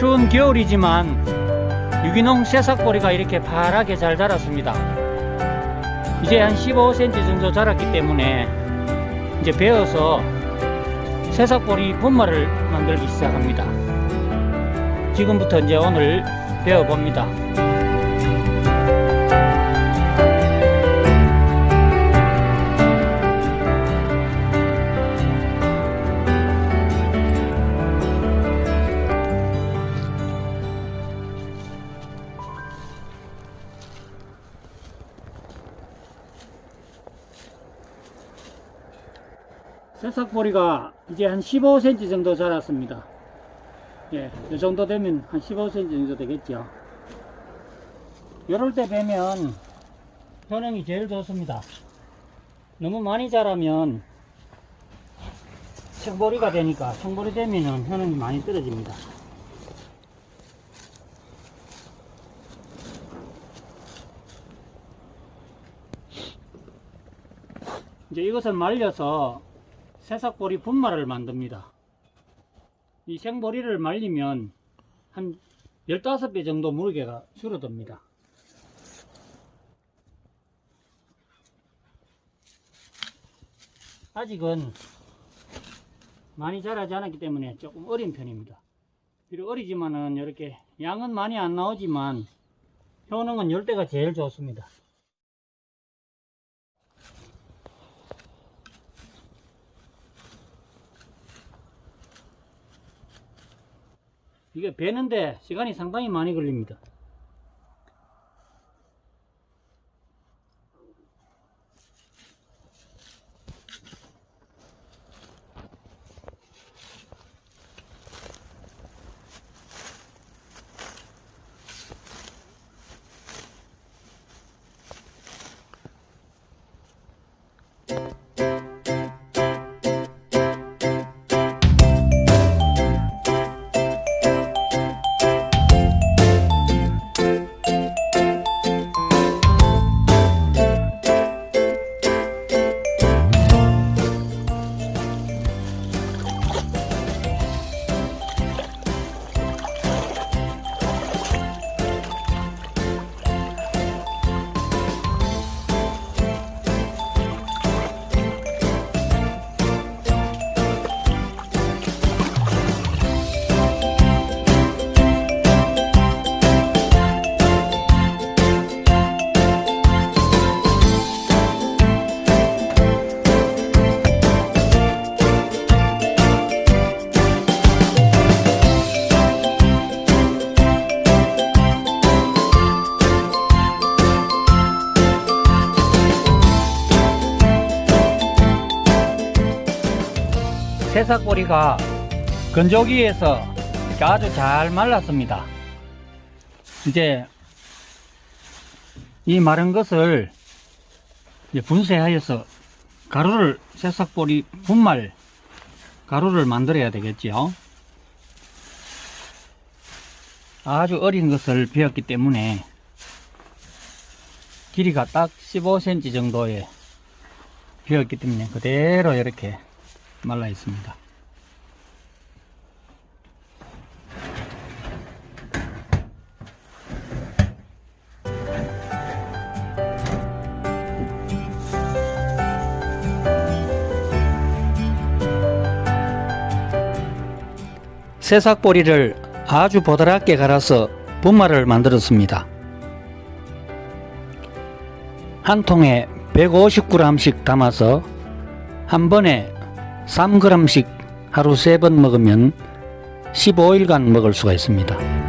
추운 겨울이지만 유기농 새싹보리가 이렇게 파랗게 잘 자랐습니다. 이제 한 15cm 정도 자랐기 때문에 이제 베어서 새싹보리 분말을 만들기 시작합니다. 지금부터 이제 오늘 배워봅니다. 새싹보리가 이제 한 15cm 정도 자랐습니다. 예, 이 정도 되면 한 15cm 정도 되겠죠. 이럴 때 베면 효능이 제일 좋습니다. 너무 많이 자라면 청보리가 되니까 청보리 되면은 효능이 많이 떨어집니다. 이제 이것을 말려서 새싹보리 분말을 만듭니다. 이 생보리를 말리면 한 15배 정도 무게가 줄어듭니다. 아직은 많이 자라지 않았기 때문에 조금 어린 편입니다. 비록 어리지만은 이렇게 양은 많이 안 나오지만 효능은 열 대가 제일 좋습니다. 이게 베는데 시간이 상당히 많이 걸립니다. 새싹보리가 건조기에서 아주 잘 말랐습니다. 이제 이 마른 것을 분쇄하여서 가루를 새싹보리 분말 가루를 만들어야 되겠지요. 아주 어린 것을 베었기 때문에 길이가 딱 15cm 정도에 베었기 때문에 그대로 이렇게 말라 있습니다. 새싹보리를 아주 보드랍게 갈아서 분말을 만들었습니다. 한 통에 150g씩 담아서 한 번에 3g씩 하루 3번 먹으면 15일간 먹을 수가 있습니다.